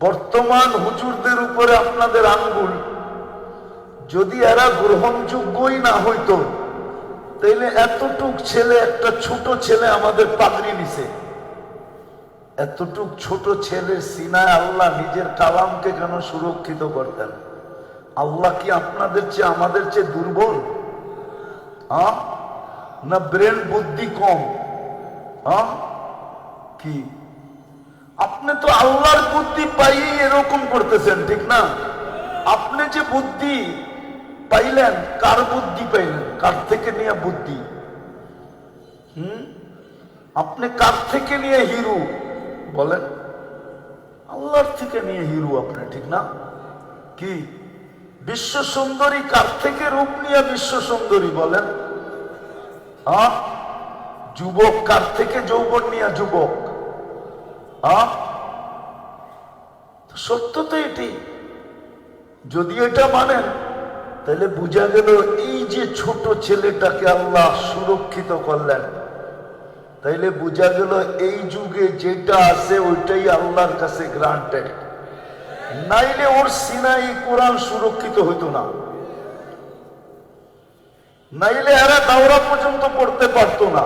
বর্তমান হুজুরদের উপরে আপনাদের আঙ্গুল। যদি এরা গ্রহণযোগ্যই না হইতো, তাইলে এতটুক ছেলে, একটা ছোট ছেলে আমাদের পাগড়ি নিছে। এতটুক ছোট ছেলের সিনায় আল্লাহ নিজের কালামকে কেন সুরক্ষিত করতেন? আল্লাহ কি আপনাদের চেয়ে, আমাদের চেয়ে দুর্বল? না ব্রেন বুদ্ধি কম? কি? আপনি তো আল্লাহর বুদ্ধি পাইয়ে এরকম করতেছেন, ঠিক না? আপনি যে বুদ্ধি পাইলেন, কার বুদ্ধি পাইলেন? কার থেকে নিয়ে বুদ্ধি? হুম? আপনি কার থেকে নিয়ে হিরু? বলেন। আল্লাহর থেকে নিয়ে হিরু আপনি, ঠিক না? কি? বিশ্ব সুন্দরী কার থেকে রূপ নিয়ে বিশ্ব সুন্দরী বলেন? হ্যাঁ যুবক কার থেকে যৌবন নিয়ে যুবক? সত্য তো এটি। যদি এটা মানেন, তাহলে বোঝা গেল এই যে ছোট ছেলেটাকে আল্লাহ সুরক্ষিত করলেন। তাইলে বোঝা গেল এই যুগে যেটা আছে ওইটাই আল্লাহর কাছে গ্রান্টেড নাইলে ওর সিনাই কোরআন সুরক্ষিত হইতো না। নাইলে এরা দাওরা পর্যন্ত পড়তে পারতো না।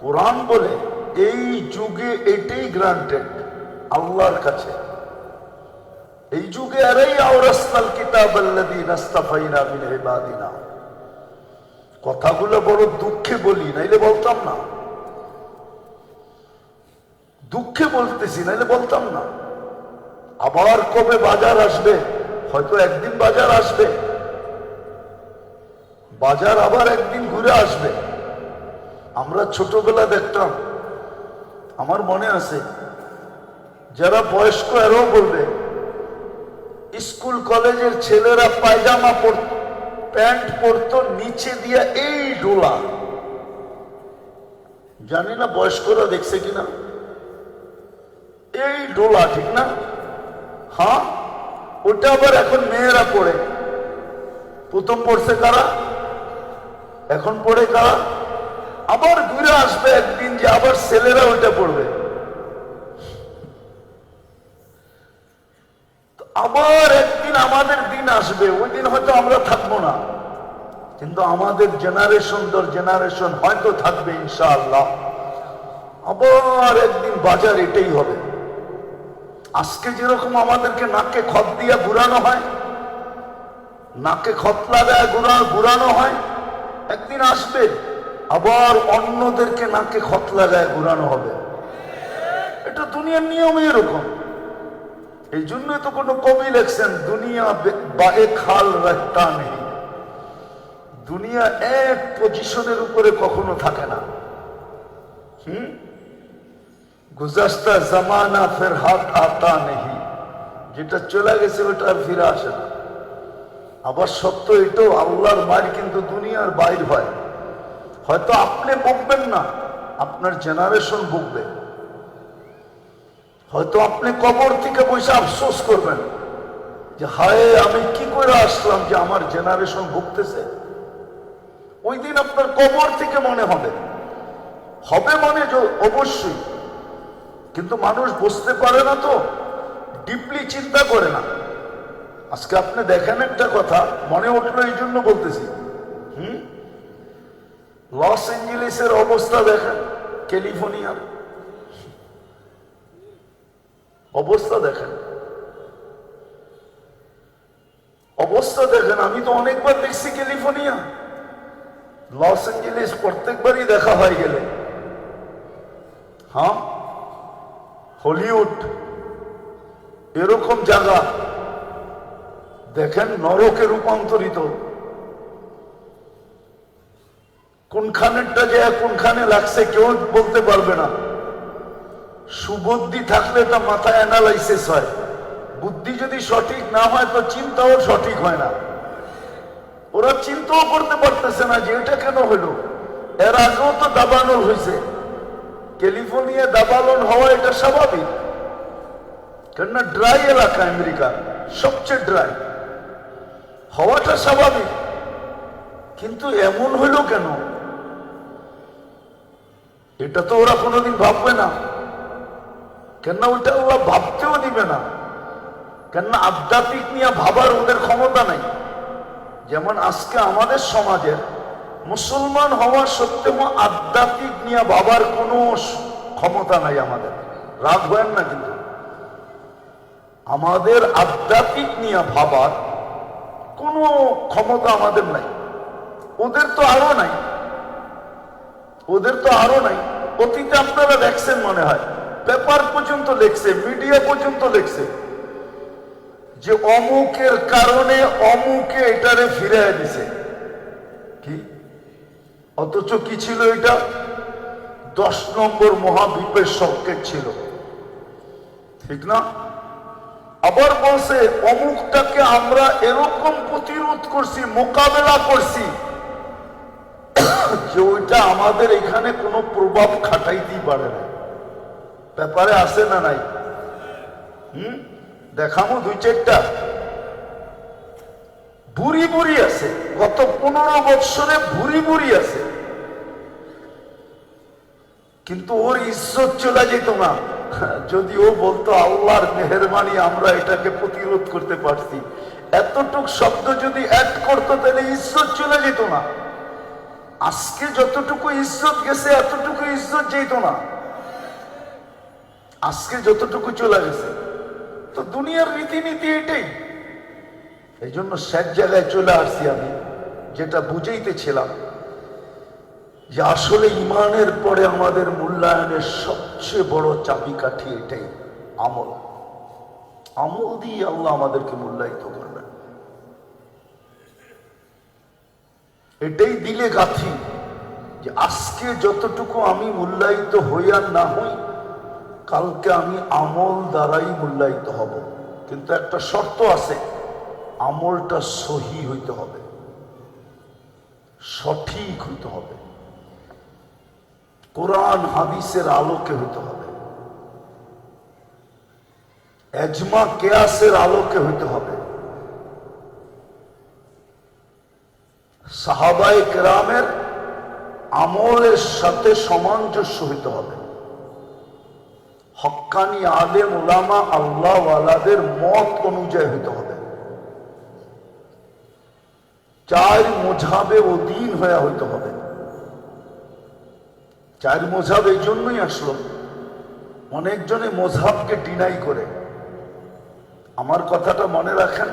কোরআন বলে এই যুগে এটাই গ্রান্টেড আল্লাহর কাছে। এই যুগে এরাই আওরাসনাল কিতাব মিন ইবাদিনা। কথাগুলো বড় দুঃখে বলি, নাইলে বলতাম না। দুঃখে বলতেছি, নাইলে বলতাম না। আবার কবে বাজার আসবে? হয়তো একদিন বাজার আসবে। বাজার আবার একদিন ঘুরে আসবে। আমরা ছোটবেলা দেখতাম আমার মনে আছে, যারা বয়স্ক এরাও বলবে, স্কুল কলেজের ছেলেরা পায়জামা পরত প্যান্ট পরতো নিচে দিয়া এই ডোলা। জানি না বয়স্করা দেখছে কিনা। এই ডোলা, ঠিক না? হ্যাঁ? ওটা আবার এখন মেয়েরা পড়ে প্রথম পড়ছে কারা? এখন পড়ে কারা? আবার ঘুরে আসবে একদিন। যে আবার ছেলেরা ওইটা পড়বে। আবার একদিন আমাদের দিন আসবে, ওই দিন হয়তো আমরা থাকব না। কিন্তু আমাদের জেনারেশন দর জেনারেশন হয়তো থাকবে ইনশাআল্লাহ। আবার একদিন বাজার এটাই হবে। আজকে যেরকম আমাদেরকে নাকে খত দিয়া ঘুরানো হয়, নাকে খত লাগায় ঘুরা ঘুরানো হয়, একদিন আসবে। আবার অন্যদেরকে নাকে খত লাগায় ঘুরানো হবে। এটা দুনিয়ার নিয়মই এরকম। এই জন্য তো কোনো কবি লেখছেন, দুনিয়া বে- বায়ে খাল রাখতা নেই। দুনিয়া এক পজিশনের উপরে কখনো থাকে না। হুম? গুজাস্তা জামানা ফের হাত আতা নেই। যেটা চলে গেছে ওটা আর ফিরে আসে না। আবার সত্য এটাও, আল্লাহর মার কিন্তু দুনিয়ার বাইর হয়। হয়তো আপনি বকবেন না, আপনার জেনারেশন বকবে হয়তো আপনি কবর থেকে বসে আফসোস করবেন যে, হায়, আমি কি করে আসলাম যে আমার জেনারেশন ভুগতেছে? ওই দিন আপনার কবর থেকে মনে হবে। হবে মনে অবশ্যই। কিন্তু মানুষ বুঝতে পারে না তো ডিপলি চিন্তা করে না। আজকে আপনি দেখেন একটা কথা, মনে উঠল এই জন্য বলতেছি। লস এঞ্জেলিসের অবস্থা দেখেন, ক্যালিফোর্নিয়ার। অবস্থা দেখেন। অবস্থা দেখেন, আমি তো অনেকবার দেখছি ক্যালিফোর্নিয়া। লস এঞ্জেলিস প্রত্যেকবারই দেখা হয়ে গেলে। হ্যাঁ? হলিউড, এরকম জায়গা। দেখেন নরকে রূপান্তরিত। কোনখানেরটা যে কোনখানে লাগছে কেউ বলতে পারবে না। সুবুদ্ধি থাকলে তা মাথায় অ্যানালাইসিস হয়। বুদ্ধি যদি সঠিক না হয়, তো চিন্তাও সঠিক হয় না। ওরা চিন্তাও করতে পারতেছে না যে এটা কেন হলো। এর আগেও তো দাবানল হয়েছে। ক্যালিফোর্নিয়া দাবালন হওয়া এটা স্বাভাবিক। কেননা ড্রাই এলাকা আমেরিকা, সবচেয়ে ড্রাই। হওয়াটা স্বাভাবিক। কিন্তু এমন হইল কেন? এটা তো ওরা কোনোদিন ভাববে না। কেননা ওইটা ওরা ভাবতেও দিবে না। কেননা আধ্যাত্মিক নিয়ে ভাবার ওদের ক্ষমতা নাই। যেমন আজকে আমাদের সমাজের মুসলমান হওয়া সত্ত্বেও আধ্যাত্মিক নিয়ে ভাবার কোনো ক্ষমতা নাই আমাদের। রাগ হয় না কিন্তু। আমাদের আধ্যাত্মিক নিয়ে ভাবার কোনো ক্ষমতা আমাদের নাই। ওদের তো আরও নাই। ওদের তো আরও নাই। অতীতে আপনারা দেখছেন মনে হয়। পেপার পর্যন্ত লেখছে, মিডিয়া পর্যন্ত লেখছে। যে অমুকের কারণে অমুকে এটারে ফিরে দিছে। কি? অথচ কি ছিল এটা? দশ নম্বর মহাদ্বীপের সংকেত ছিল। ঠিক না? আবার বলছে, অমুকটাকে আমরা এরকম প্রতিরোধ করছি, মোকাবেলা করছি। যে ওইটা আমাদের এখানে কোনো প্রভাব খাটাইতেই পারে না। ব্যাপারে আছে না নাই? দেখামো দুই চারটা। আছে। গত পনেরো বৎসরে আছে। কিন্তু ওর ইজ্জত চলে যেত না। যদি ও বলতো, আল্লাহর মেহরবানি, আমরা এটাকে প্রতিরোধ করতে পারছি। এতটুক শব্দ যদি অ্যাড করতো, তাহলে ইজ্জত চলে যেত না। আজকে যতটুকু ইজ্জত গেছে, এতটুকু ইজ্জত যেত না। আজকে যতটুকু চলে গেছে, তো দুনিয়ার রীতিনীতি এটাই। এই জন্য শেষ জায়গায় চলে আসছি আমি, যেটা বুঝাইতেছিলাম যে আসলে ইমানের পরে আমাদের মূল্যায়নের সবচেয়ে বড় চাবিকাঠি এটাই, আমল। আমল দিয়ে আল্লাহ আমাদেরকে মূল্যায়িত করবেন এটাই দিলে গাথি যে আজকে যতটুকু আমি মূল্যায়িত হই আর না হই, কালকে আমি আমল দ্বারাই মূল্যায়িত হব। কিন্তু একটা শর্ত আছে, আমলটা সহি হইতে হবে। সঠিক হইতে হবে। কোরআন হাদিসের আলোকে হইতে হবে। এজমা কেয়াসের আলোকে হইতে হবে। সাহাবাই কেরামের আমলের সাথে সামঞ্জস্য হইতে হবে। হক্কানি আলেম ওলামা আল্লাহওয়ালাদের মত অনুযায়ী হইতে হবে। চার মোঝাবে অধীন হয়ে হইতে হবে। চার মোঝাব এই জন্যই আসলো, অনেকজনে মোঝাবকে ডিনাই করে। আমার কথাটা মনে রাখেন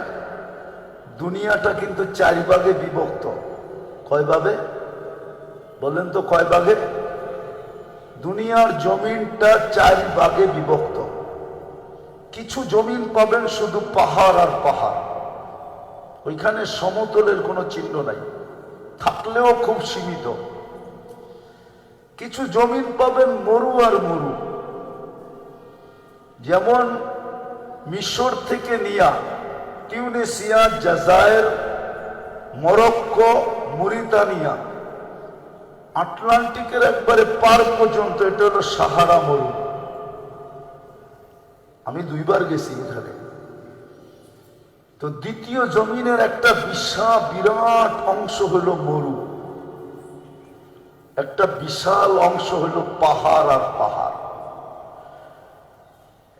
দুনিয়াটা কিন্তু চার ভাগে বিভক্ত। কয় ভাবে বলেন তো কয় ভাগে? দুনিয়ার জমিনটা চার ভাগে বিভক্ত। কিছু জমিন পাবেন শুধু পাহাড় আর পাহাড়। ওইখানে সমতলের কোনো চিহ্ন নাই। থাকলেও খুব সীমিত। কিছু জমিন পাবেন মরু আর মরু। যেমন মিশর থেকে নিয়া টিউনেসিয়া জাজায়ের মরক্কো মুরিতানিয়া আটলান্টিকের একবারে পার পর্যন্ত এটা হলো সাহারা মরু। আমি দুইবার গেছি এখানে। তো দ্বিতীয় জমিনের একটা বিশাল বিরাট অংশ হলো মরু। একটা বিশাল অংশ হলো পাহাড় আর পাহাড়।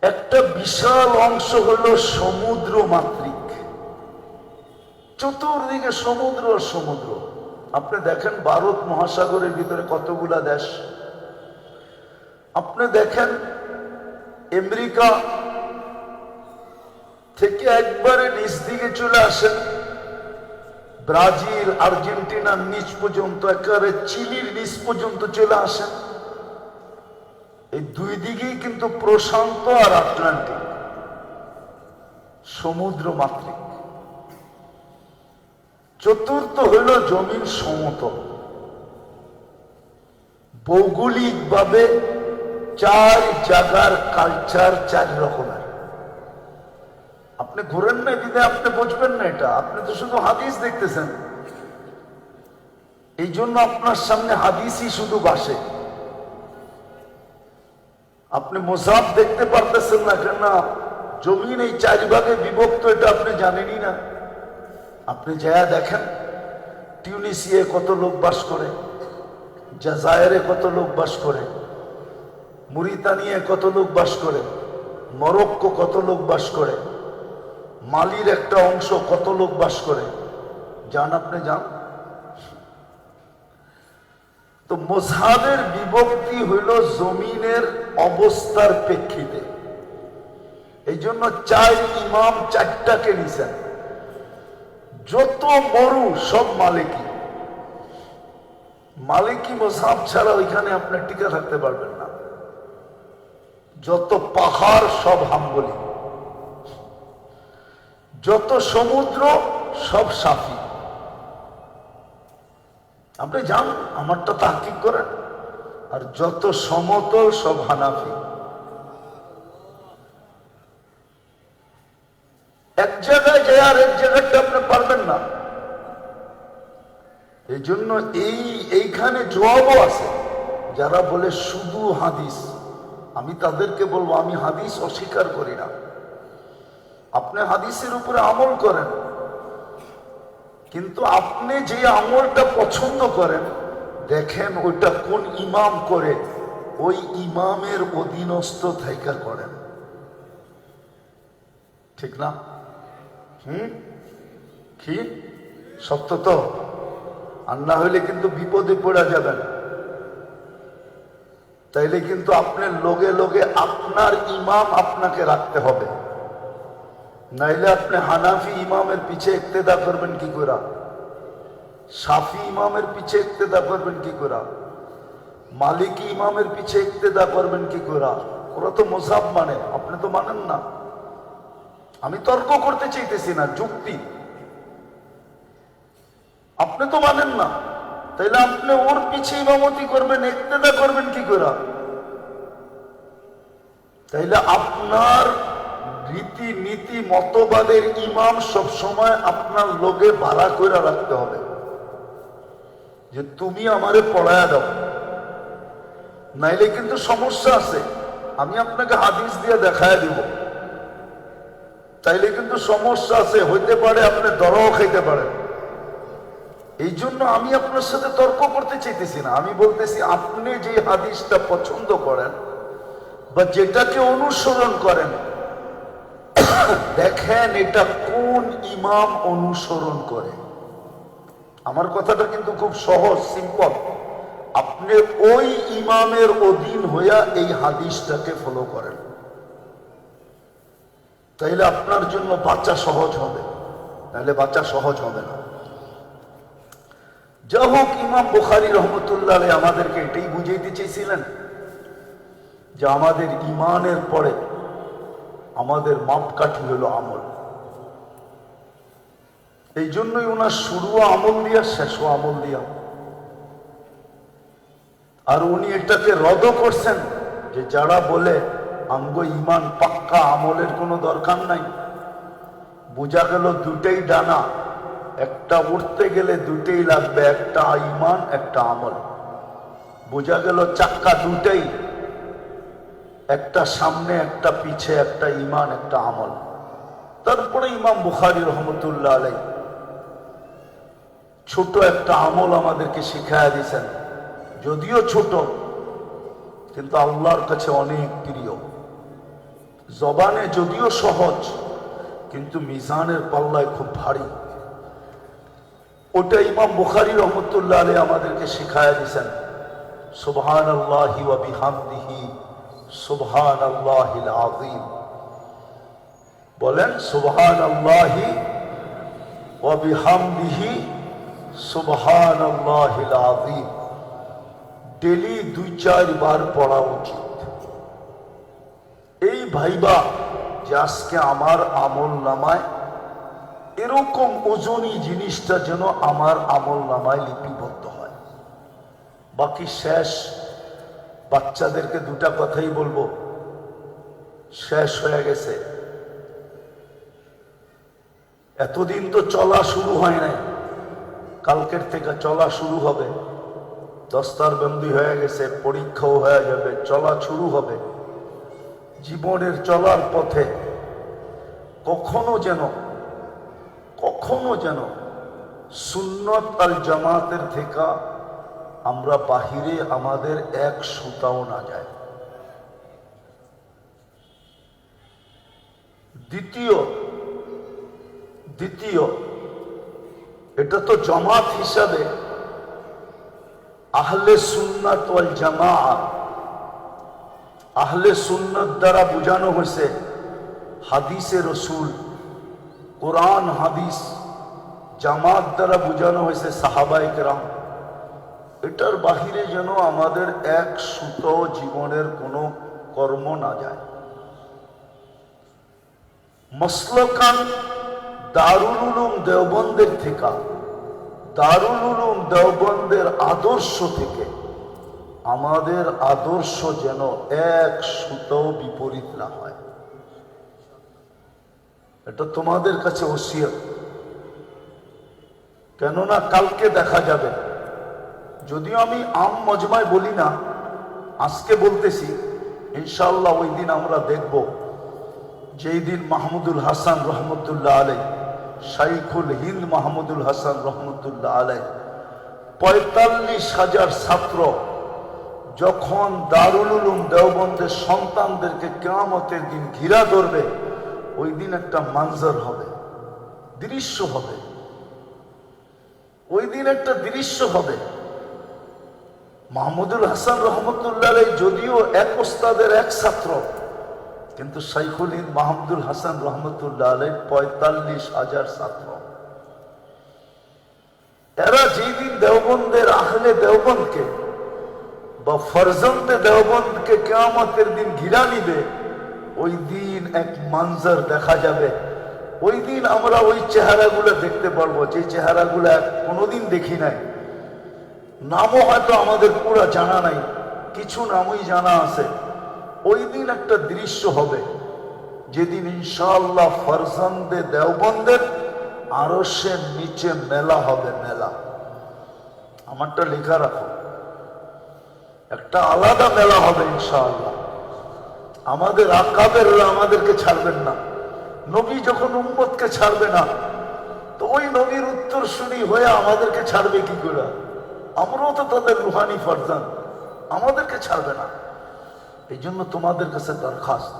একটা বিশাল অংশ হলো সমুদ্র মাতৃক চতুর্দিকে সমুদ্র আর সমুদ্র। আপনি দেখেন ভারত মহাসাগরের ভিতরে কতগুলা দেশ? আপনি দেখেন আমেরিকা থেকে একবারে নিচ দিকে চলে আসেন। ব্রাজিল আর্জেন্টিনার নিচ পর্যন্ত, একেবারে চিলির নিচ পর্যন্ত চলে আসেন। এই দুই দিকেই কিন্তু প্রশান্ত আর আটলান্টিক। সমুদ্র মাতৃক। চতুর্থ হইল জমিন সমতল। ভৌগোলিক ভাবে চার জায়গার কালচার চার রকমের। আপনি ঘুরেন না বিদে আপনি বুঝবেন না এটা। আপনি তো শুধু হাদিস দেখতেছেন। এই জন্য আপনার সামনে হাদিসই শুধু বাসে। আপনি মোসাফ দেখতে পারতেছেন না কেন? জমিন এই চার ভাগে বিভক্ত, এটা আপনি জানেনই না। আপনি যা দেখেন টিউনিসিয়ে কত লোক বাস করে জাজায়েরে কত লোক বাস করে মুরিতানিয়ে কত লোক বাস করে মরক্কো কত লোক বাস করে মালির একটা অংশ কত লোক বাস করে। যান আপনি, যান। তো মোসাদের বিভক্তি হইল জমিনের অবস্থার প্রেক্ষিতে। এই জন্য চার ইমাম চারটাকে নিছেন। যত মরু, সব মালিকি মালিকি মোসাব ছাড়া ওইখানে আপনার টিকে থাকতে পারবেন না। যত পাহাড়, সব হাম্বলি। যত সমুদ্র, সব সাফি। আপনি যান, আমারটা তাহকিক করেন। আর যত সমতল, সব হানাফি। এক জায়গায় যায় আর এক জায়গাতে আপনি পারবেন না। এই জন্য এই, এইখানে জবাবও আছে। যারা বলে শুধু হাদিস, আমি তাদেরকে বলব, আমি হাদিস অস্বীকার করি না। আপনি হাদিসের উপরে আমল করেন। কিন্তু আপনি যে আমলটা পছন্দ করেন, দেখেন ওইটা কোন ইমাম করে, ওই ইমামের অধীনস্থ থাইকা করেন। ঠিক না? হুম? কি? সত্য তো। আর না হলে কিন্তু বিপদে পড়া যাবেন তাইলে কিন্তু আপনার লোগে লোগে আপনার ইমাম আপনাকে রাখতে হবে। নাইলে আপনি হানাফি ইমামের পিছে ইক্তেদা করবেন কি করে? সাফি ইমামের পিছে ইক্তেদা করবেন কি করে? মালিকি ইমামের পিছে ইক্তেদা করবেন কি করে? ওরা তো মোসাব মানে আপনি তো মানেন না। আমি তর্ক করতে চাইতেছি না, যুক্তি। আপনি তো মানেন না। তাইলে আপনি ওর পিছে ইমামতি করবেন ইক্তেদা করবেন কি করে তাইলে আপনার রীতি নীতি মতবাদের ইমাম সব সময় আপনার লোকে ভাড়া করে রাখতে হবে। যে তুমি আমারে পড়ায়া দাও। নাইলে কিন্তু সমস্যা আছে। আমি আপনাকে হাদিস দিয়ে দেখায় দিব। তাইলে কিন্তু সমস্যা আছে, হইতে পারে আপনি দরাও খাইতে পারেন। এই জন্য আমি আপনার সাথে তর্ক করতে চাইতেছি না। আমি বলতেছি, আপনি যে হাদিসটা পছন্দ করেন বা যেটাকে অনুসরণ করেন, দেখেন এটা কোন ইমাম অনুসরণ করে। আমার কথাটা কিন্তু খুব সহজ, সিম্পল। আপনি ওই ইমামের অধীন হইয়া এই হাদিসটাকে ফলো করেন। তাইলে আপনার জন্য বাচ্চা সহজ হবে। তাহলে বাচ্চা সহজ হবে না। যা হোক, ইমাম বুখারি রহমতুল্লাহ আমাদেরকে এটাই বুঝাইতে চেয়েছিলেন যে আমাদের ইমানের পরে আমাদের মাপকাঠি হলো আমল। এই জন্যই ওনার শুরু আমল দিয়া শেষও আমল দিয়া। আর উনি এটাকে রদ করছেন যে যারা বলে আঙ্গ ইমান, পাক্কা আমলের কোনো দরকার নাই। বোঝা গেল দুটেই ডানা। একটা উঠতে গেলে দুটেই লাগবে, একটা ইমান, একটা আমল। বোঝা গেল চাক্কা দুটেই একটা সামনে, একটা পিছে, একটা ইমান, একটা আমল। তারপরে ইমাম বুখারি রহমতুল্লাহ আলাই ছোট একটা আমল আমাদেরকে শিখাইয়া দিয়েছেন। যদিও ছোট, কিন্তু আল্লাহর কাছে অনেক প্রিয়। জবানে যদিও সহজ, কিন্তু মিজানের পাল্লায় খুব ভারী। ওটা ইমাম বুখারি রহমতুল্লাহ আলী আমাদেরকে শিখাইয়া দিয়েছেন। সুবহান আল্লাহি বিহামদিহি সুবহান আল্লাহিল আযীম। বলেন সুবহান আল্লাহি বিহামদিহি সুবহান আল্লাহিল আযীম। ডেলি দুই চার বার পড়া উচিত। এই ভাইবা যে আজকে আমার আমল নামায়, এরকম ওজনই জিনিসটা যেন আমার আমল নামায় লিপিবদ্ধ হয়। বাকি শেষ, বাচ্চাদেরকে দুটা কথাই বলব। শেষ হয়ে গেছে। এতদিন তো চলা শুরু হয় নাই। কালকের থেকে চলা শুরু হবে। দস্তার বন্দি হয়ে গেছে, পরীক্ষাও হয়ে যাবে, চলা শুরু হবে। জীবনের চলার পথে কখনো যেন কখনো যেন সুন্নত আল জামাতের থেকে আমরা বাহিরে আমাদের এক সুতাও না যায়। দ্বিতীয় দ্বিতীয়, এটা তো জামাত হিসাবে আহলে সুন্নাত ওয়াল জামাআত আহলে সুন্নত দ্বারা বোঝানো হয়েছে, হাদিসে রসুল, কোরআন, হাদিস, জামাত দ্বারা বোঝানো হয়েছে সাহাবাই কেরাম এটার বাহিরে যেন আমাদের এক সুতো জীবনের কোনো কর্ম না যায়। মসলকান দারুল উলুম দেওবন্দের থেকে, দারুল উলুম দেওবন্দের আদর্শ থেকে আমাদের আদর্শ যেন এক সুতো বিপরীত না হয়। এটা তোমাদের কাছে ওসিয়ত। কেননা কালকে দেখা যাবে। যদিও আমি আম মজমায় বলি না, আজকে বলতেছি ইনশাল্লাহ ওই দিন আমরা দেখব যেই দিন মাহমুদুল হাসান রহমতুল্লাহ আলাই শাইখুল হিন্দ মাহমুদুল হাসান রহমতুল্লাহ আলাই পঁয়তাল্লিশ হাজার ছাত্র যখন দারুল উলুম দেওবন্দের সন্তানদেরকে কেয়ামতের দিন ঘিরা ধরবে, ওই দিন একটা মানজার হবে, দৃশ্য হবে। ওই দিন একটা দৃশ্য হবে। মাহমুদুল হাসান রহমতুল্লাহ যদিও এক ওস্তাদের এক ছাত্র, কিন্তু শাইখুল হিন্দ মাহমুদুল হাসান রহমতুল্লাহ আলাই পঁয়তাল্লিশ হাজার ছাত্র। এরা যেদিন দেওবন্দের আহলে দেওবন্দকে বা ফরজন্দে দেওবন্দকে কেয়ামতের দিন ঘিরা নিবে, ওই দিন এক মানজার দেখা যাবে। ওই দিন আমরা ওই চেহারাগুলো দেখতে পারব, যে চেহারাগুলো কোনোদিন দেখি নাই। নামও হয়তো আমাদের পুরো জানা নাই, কিছু নামই জানা আছে। ওই দিন একটা দৃশ্য হবে, যেদিন ইনশাল্লাহ ফরজন্দে দেওবন্দের আরও সে নিচে মেলা হবে, মেলা। আমারটা লেখা রাখো। একটা আলাদা মেলা হবে, ইনশাআল্লাহ। আমাদের আকাবের আমাদেরকে ছাড়বেন না। নবী যখন উম্মতকে ছাড়বে না, তো ওই নবীর উত্তর শুনি হয়ে আমাদেরকে ছাড়বে কি করে? আমরাও তো তাদের রুহানি ফরজান, আমাদেরকে ছাড়বে না। এই জন্য তোমাদের কাছে দরখাস্ত।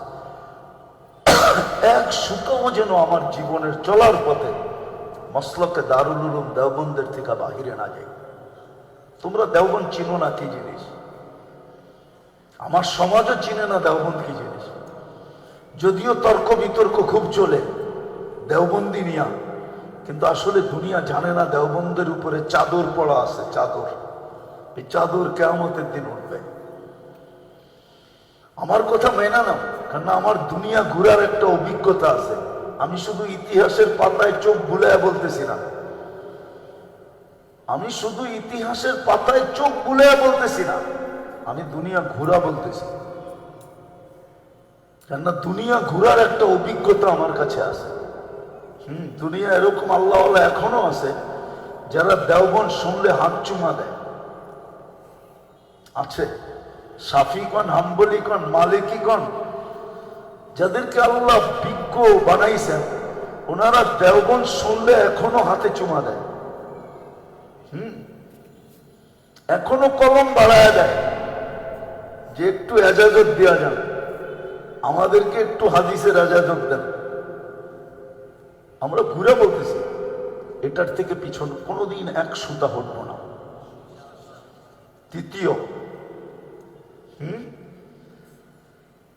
এক সুতোও যেন আমার জীবনের চলার পথে মসলকে দারুল উলুম দেওবন্দের থেকে বাহিরে না যায়। তোমরা দেওবন চিনো না কি জিনিস? আমার সমাজও চিনে না দেওবন্দ জিনিস। যদিও তর্ক বিতর্ক খুব চলে দেওবন্দি নিয়া, কিন্তু আসলে দুনিয়া জানে না দেওবন্দের উপরে চাদর পড়া আছে, চাদর। এই চাদর কেমতের দিন উঠবে। আমার কথা মেনা না কারণ আমার দুনিয়া ঘুরার একটা অভিজ্ঞতা আছে। আমি শুধু ইতিহাসের পাতায় চোখ বুলায় বলতেছি না। আমি শুধু ইতিহাসের পাতায় চোখ বুলায় বলতেছি না। আমি দুনিয়া ঘুরা বলতেছি। কেননা দুনিয়া ঘুরার একটা অভিজ্ঞতা আমার কাছে আছে। হম, দুনিয়া এরকম আল্লাহ এখনও আছে, যারা দেওবন শুনলে হাত চুমা দেয়। আছে সাফিগণ হাম্বলিগণ, মালিকিগণ, যাদেরকে আল্লাহ বিজ্ঞ বানাইছেন, ওনারা দেওবন শুনলে এখনও হাতে চুমা দেয়। হুম, এখনও কলম বাড়ায় দেয়। যে একটু এজাজত দেওয়া যান আমাদেরকে একটু হাদিসের এজাজত দেন। আমরা ঘুরে বলতেছি, এটার থেকে পিছন কোনোদিন এক সুতা হটবো না। তৃতীয়, হুম?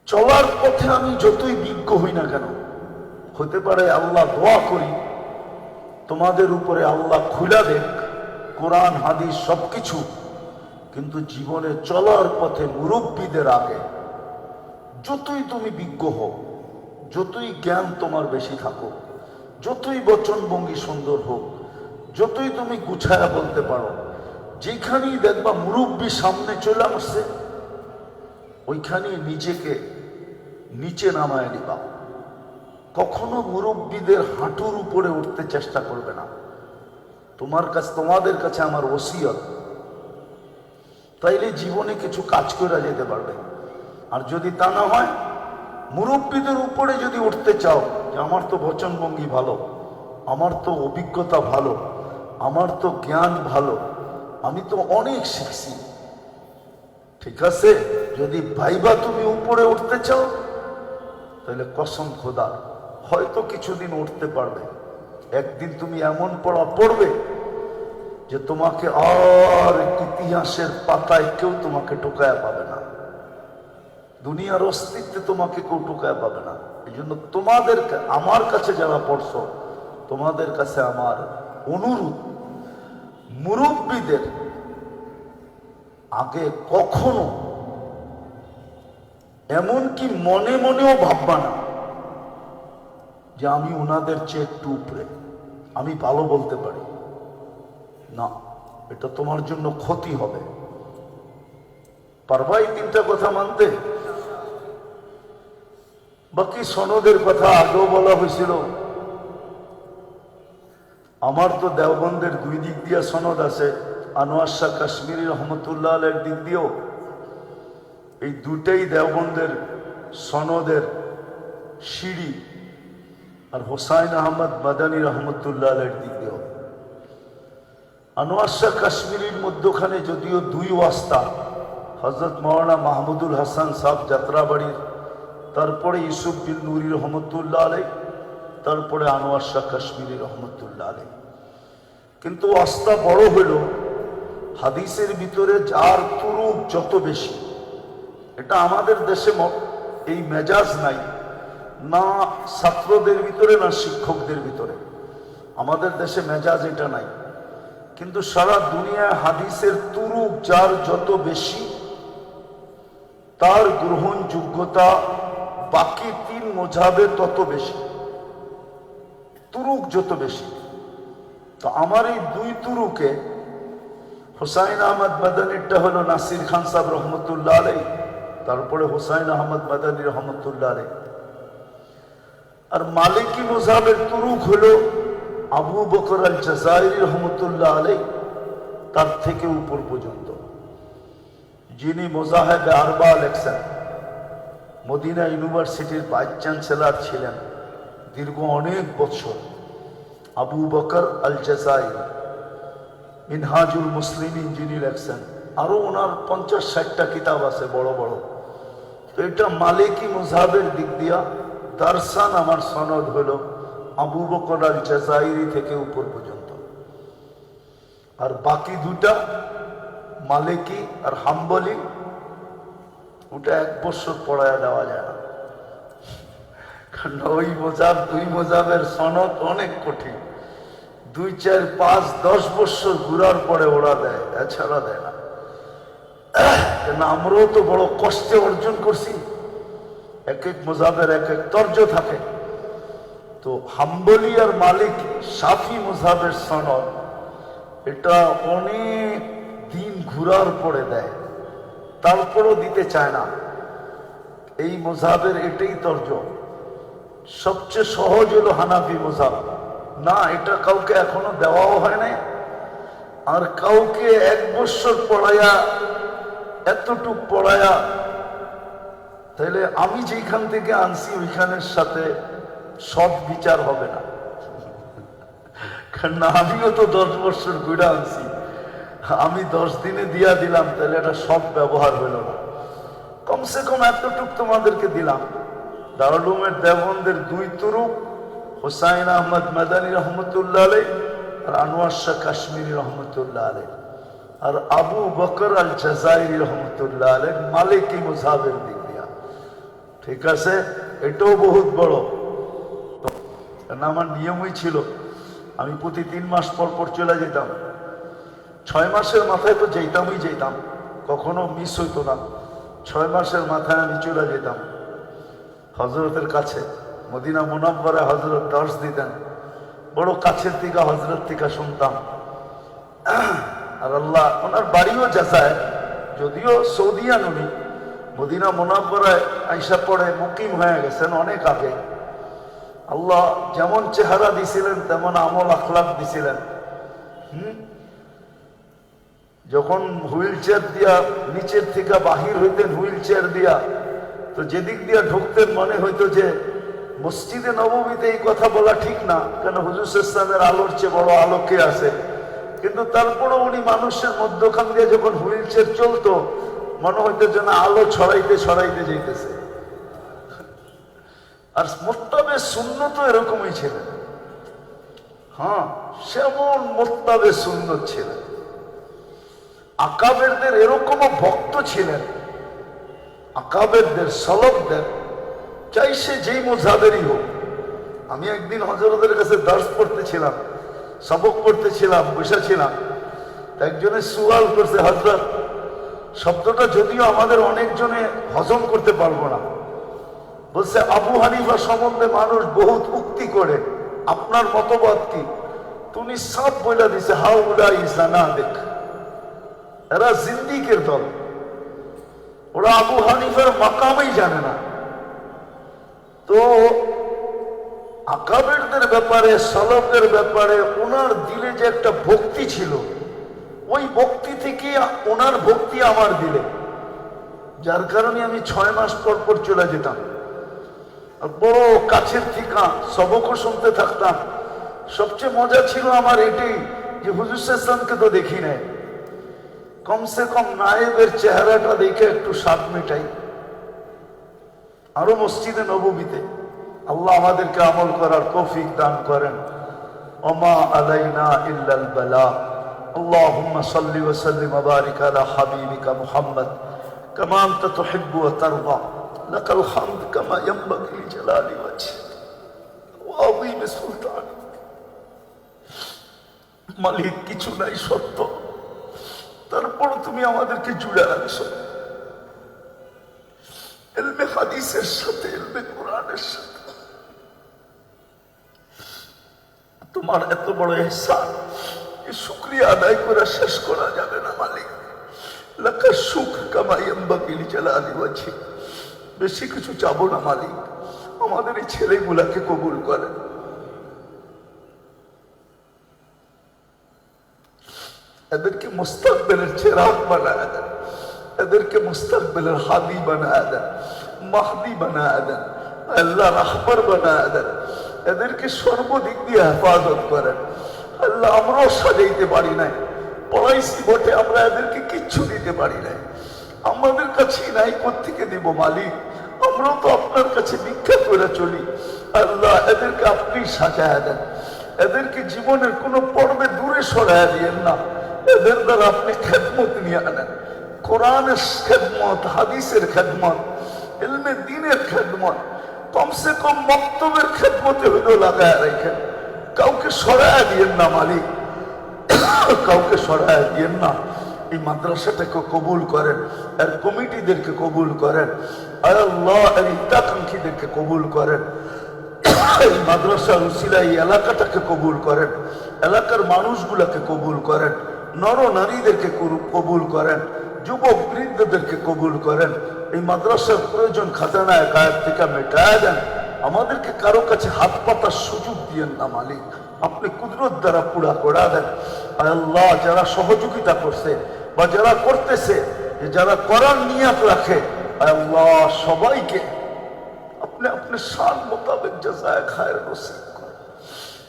চলার পথে আমি যতই বিজ্ঞ হই না কেন, হতে পারে আল্লাহ দোয়া করি, তোমাদের উপরে আল্লাহ খুলা দেখ, কোরআন, হাদিস সবকিছু কিন্তু জীবনে চলার পথে মুরব্বীদের আগে যতই তুমি বিজ্ঞ হও, যতই জ্ঞান তোমার বেশি থাকো যতই বচনভঙ্গি সুন্দর হোক, যতই তুমি গুছায়া বলতে পারো, যেখানেই দেখবা মুরব্বী সামনে চলে আসছে ওইখানে নিজেকে নিচে নামায় নিবা। কখনো মুরব্বীদের হাঁটুর উপরে উঠতে চেষ্টা করবে না। তোমার কাছে, তোমাদের কাছে আমার ওসিয়ত। তাইলে জীবনে কিছু কাজ করে যেতে পারবে। আর যদি তা না হয়, মুরব্বীদের উপরে যদি উঠতে চাও যে আমার তো বচনভঙ্গি ভালো, আমার তো অভিজ্ঞতা ভালো, আমার তো জ্ঞান ভালো, আমি তো অনেক শিখছি। ঠিক আছে? যদি ভাইবা তুমি উপরে উঠতে চাও তাহলে কসম খোদা, হয়তো কিছুদিন উঠতে পারবে। একদিন তুমি এমন পড়া পড়বে যে তোমাকে আর ইতিহাসের পাতায় কেউ তোমাকে টোকায়া পাবে না। দুনিয়ার অস্তিত্বে তোমাকে কেউ টোকায়া পাবে না। এই জন্য তোমাদের কা- আমার কাছে যারা পড়ছো, তোমাদের কাছে আমার অনুরোধ, মুরব্বীদের আগে কখনো এমনকি মনে মনেও ভাববা না যে আমি ওনাদের চেয়ে একটু উপরে। আমি ভালো বলতে পারি। না, এটা তোমার জন্য ক্ষতি হবে। পারবা এই তিনটা কথা মানতে? বাকি সনদের কথা আগেও বলা হয়েছিল। আমার তো দেওবন্দের দুই দিক দিয়ে সনদ আছে, আনোয়ার শাহ কাশ্মীরি রহমতুল্লাহ আলের দিক দিয়েও। এই দুটাই দেওবন্দের সনদের সিঁড়ি, আর হোসাইন আহমদ মাদানী রহমতুল্লাহ আলের দিক দিয়েও। আনোয়ার কাশ্মীরির মধ্যখানে যদিও দুই ওয়াস্তা হজরত মৌলানা মাহমুদুল হাসান সাহ যাত্রাবাড়ির, তারপরে ইউসুফ বিন নুরি রহমতুল্লাহ আলাই তারপরে আনোয়ার শাহ কাশ্মীরি রহমতুল্লাহ আলাই কিন্তু ওয়াস্তা বড় হইল হাদিসের ভিতরে যার তুরুপ যত বেশি, এটা আমাদের দেশে এই মেজাজ নাই, না ছাত্রদের ভিতরে, না শিক্ষকদের ভিতরে। আমাদের দেশে মেজাজ এটা নাই। কিন্তু সারা দুনিয়ায় হাদিসের তুরুপ যার যত বেশি, তার গ্রহণযোগ্যতা বাকি তিন মোঝাবে তত বেশি তুরুক যত বেশি। তো আমার এই দুই তুরুকে হুসাইন আহমদ মাদানিরটা হলো নাসির খান সাহেব রহমতুল্লাহ আলাই তারপরে হুসাইন আহমদ মাদানী রহমতুল্লাহ আলাই আর মালিকি মোজাবের তুরুক হলো আবু বকর আল জাজাইরি রহমতুল্লাহ আলাই তার থেকে উপর পর্যন্ত। যিনি মোজাহেবে আরবা লেখছেন, মদিনা ইউনিভার্সিটির ভাইস চ্যান্সেলার ছিলেন দীর্ঘ অনেক বছর আবু বকর আল জাজাইরি মিনহাজুল মুসলিমিন যিনি লেখছেন, আরও ওনার পঞ্চাশ ষাটটা কিতাব আছে বড় বড়। তো এটা মালিকি মুজাবের দিক দিয়া, দারসান আমার সনদ হলো আবু বকর আল জাজাইরি থেকে উপর পর্যন্ত। আর বাকি দুটা মালিকি আর হাম্বলি, ওটা এক বছর পড়ায় দেওয়া যায় না। কারণ ওই মোজাব, দুই মোজাবের সনদ অনেক কঠিন। দুই, চার, পাঁচ, দশ বছর ঘুরার পরে ওরা দেয়, এছাড়া দেয় না। কেন আমরাও তো বড় কষ্টে অর্জন করছি। এক এক মোজাবের এক এক তর্জ থাকে। তো হাম্বলি আর মালিক সাফি মোজাবের সনদ, এটা অনেক দিন ঘুরার পরে দেয়, তারপরও দিতে চায় না। এই মোজাবের এটাই তর্জ। সবচেয়ে সহজ হলো হানাফি মোজাব না, এটা কাউকে এখনও দেওয়াও হয় নাই। আর কাউকে এক বছর পড়াইয়া এতটুক পড়াইয়া তাহলে আমি যেখান থেকে আনছি, ওইখানের সাথে সৎ বিচার হবে না। কারণ আমিও তো দশ বছর ঘুরে আনছি। আমি দশ দিনে দিয়া দিলাম, তাহলে এটা সৎ ব্যবহার হইল না। কমসে কম এতটুক তোমাদেরকে দিলাম। দারুলুমের দেবন্দের দুই তুরুক হোসাইন আহমদ মাদানী রহমতুল্লাহ আলাই আর আনোয়ার শাহ কাশ্মীরি রহমতুল্লাহ আলাই আর আবু বকর আল জাজাইরি রহমতুল্লাহ আলাই মালিকি মুসাবের দিক দিয়া। ঠিক আছে? এটাও বহুত বড়। কারণ আমার নিয়মই ছিল, আমি প্রতি তিন মাস পর পর চলে যেতাম। ছয় মাসের মাথায় তো যেতামই যেতাম, কখনো মিস হইতো না। ছয় মাসের মাথায় আমি চলে যেতাম। হজরতের কাছে, মদিনা মুনাব্বরে হজরত দর্শ দিতেন, বড় কাছের থেকে হজরত থেকে শুনতাম। আর আল্লাহ, ওনার বাড়িও যাচায় যদিও সৌদিয়ান উনি মদিনা মুনাব্বরায় আইসা পড়ে মুকিম হয়ে গেছেন অনেক আগে। আল্লাহ যেমন চেহারা দিছিলেন, তেমন আমল আখলাক দিছিলেন। হুম? যখন হুইল চেয়ার দিয়া নিচের থেকে বাহির হইতেন, হুইল চেয়ার দিয়া, তো যেদিক দিয়া ঢুকতেন, মনে হইতো যে মসজিদে নবমীতে এই কথা বলা ঠিক না, কেন হুজুর ইসলামের আলোর চেয়ে বড় আলোকে আছে। কিন্তু তারপরও উনি মানুষের মধ্যখান দিয়ে যখন হুইল চেয়ার চলতো, মনে হইতো যেন আলো ছড়াইতে ছড়াইতে যাইতেছে। আর মোত্তাবে শূন্য তো এরকমই ছিলেন। হ্যাঁ। সেমন মোত্তাবে শূন্য ছিলেন। আকাবেরদের এরকমও ভক্ত ছিলেন। আকাবেরদের সলকদের চাই সে যেই মোজাবেরই হোক। আমি একদিন হজরতের কাছে দাস পড়তেছিলাম সবক পড়তেছিলাম বসেছিলাম। একজনে সুয়াল করছে হজরত শব্দটা যদিও আমাদের অনেকজনে হজম করতে পারব না। বলছে, আবু হানিফা সম্বন্ধে মানুষ বহুত উক্তি করে। আপনার মতবাদ কি? তুমি সব বলে দিছে হাউলা ইসানা দেখ এরা জিন্দিকের দল। ওরা আবু হানিফার মাকামেই জানে না। তো আকাবেরদের ব্যাপারে সালকের ব্যাপারে ওনার দিলে যে একটা ভক্তি ছিল, ওই ভক্তি থেকে ওনার ভক্তি আমার দিলে। যার কারণে আমি ছয় মাস পর পর চলে যেতাম। বড় কাছের ঠিকা সবকও শুনতে থাকতাম সবচেয়ে মজা ছিল আমার এটাই যে হুজুর ইসলামকে তো দেখি নাই কমসে কম নায়েবের চেহারাটা দেখে একটু স্বাদ মেটাই আরো মসজিদে নবমীতে আল্লাহ আমাদেরকে আমল করার তৌফিক দান করেন ওমা আলাইনা ইল্লাল বালা اللهم صل وسلم وبارك على حبيبك محمد كما انت تحب وترضى لك الحمد كما ينبغي لجلال وجهك وعظيم سلطانك মালিক কিছু নাই সত্য তারপর তুমি আমাদেরকে জুড়ে রাখছো এলমে হাদিসের সাথে এলমে কোরআনের সাথে তোমার এত বড় এহসান এই শুক্রিয়া আদায় করে শেষ করা যাবে না মালিক লাখা সুখ কামাই আম্বাকিল চালানি আছে বেশি কিছু চাবো না, মালিক। আমাদের এই ছেলেগুলাকে কবুল করেন এদেরকে মুস্তাকবেলের চেরাগ বানায় দেন। এদেরকে মুস্তাকবেলের হাদি বানায় দেন, মাহদি বানায় দেন আল্লাহ রাহবার বানায় দেন। এদেরকে সর্বদিক দিয়ে হেফাজত করেন। আল্লাহ আমরাও সাজাইতে পারি নাই। পড়াইছি বটে, আমরা এদেরকে কিচ্ছু দিতে পারি নাই। আমাদের কাছেই নাই কোথেকে দিব, মালিক? আমরাও তো আপনার কাছে ভিক্ষা করে চলি। আল্লাহ, এদেরকে আপনি সাজায় দেন। এদেরকে জীবনের কোনো পর্বে দূরে সরায় দিয়েন না। এদের দ্বারা আপনি খেদমত নিয়ে আনেন। কোরআনের খেদমত, হাদিসের খেদমত এলমে দিনের খেদমত, কমসে কম বক্তব্যের খেদমতে হইলেও লাগায় রেখেন। কাউকে সরায় দিয়েন না মালিক। কাউকে সরায় দিয়েন না। এই মাদ্রাসাটাকে কবুল করেন এর কমিটিদেরকে কবুল করেন আল্লাহ এর হিতাকাঙ্ক্ষীদেরকে কবুল করেন। এই মাদ্রাসার উসিলা এই এলাকাটাকে কবুল করেন, এলাকার মানুষগুলাকে কবুল করেন নর নারীদেরকে কবুল করেন যুবক বৃদ্ধদেরকে কবুল করেন। এই মাদ্রাসার প্রয়োজন খাজানায় গায়ের থেকে মেটায় দেন। আমাদেরকে কারও কাছে হাত পাতার সুযোগ দিয়েন না, মালিক। আপনি কুদরত দ্বারা পুরা করা দেন। আল্লাহ যারা সহযোগিতা করছে বা যারা করতেছে যারা করার নিয়াত রাখে, আল্লাহ সবাইকে আপনি আপনি শান মোতাবেক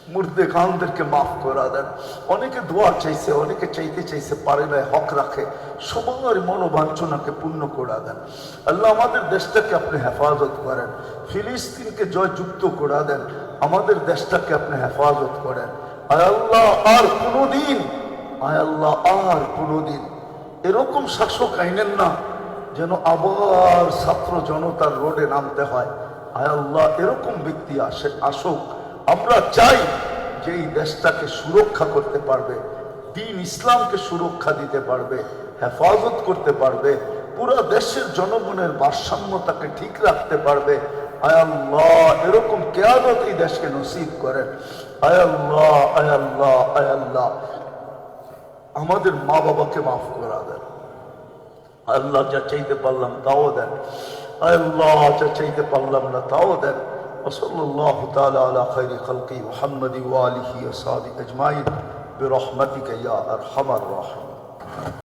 মুর্দে খানদেরকে মাফ করা দেন। অনেকে দোয়া চাইছে, অনেকে চাইতে চাইছে, পারে হক রাখে। সবার মনোবাঞ্ছনাকে পূর্ণ করা দেন। আল্লাহ আমাদের দেশটাকে আপনি হেফাজত করেন। ফিলিস্তিনকে জয়যুক্ত করা দেন। আমাদের দেশটাকে আপনি হেফাজত করেন। আয় আল্লাহ আর কোনোদিন আল্লাহ, আর কোনোদিন। এরকম শাসক আইনেন না যেন আবার ছাত্র জনতার রোডে নামতে হয়। আল্লাহ, এরকম ব্যক্তি আসে, আসুক। আমরা চাই যে এই দেশটাকে সুরক্ষা করতে পারবে, দিন ইসলামকে সুরক্ষা দিতে পারবে, হেফাজত করতে পারবে, পুরো দেশের জনগণের ভারসাম্যতাকে ঠিক রাখতে পারবে। আয় আল্লাহ, এরকম কেয়াদত এই দেশকে নসিব করেন। আয় আল্লাহ আয় আল্লাহ আয় আল্লাহ। আমাদের মা বাবাকে মাফ করা দেন আল্লাহ যা চাইতে পারলাম তাও দেন আল্লাহ যা চাইতে পারলাম না তাও দেন وصلى الله تعالى على خير خلقه محمد وآله وصحبه أجمعين برحمتك يا أرحم الراحمين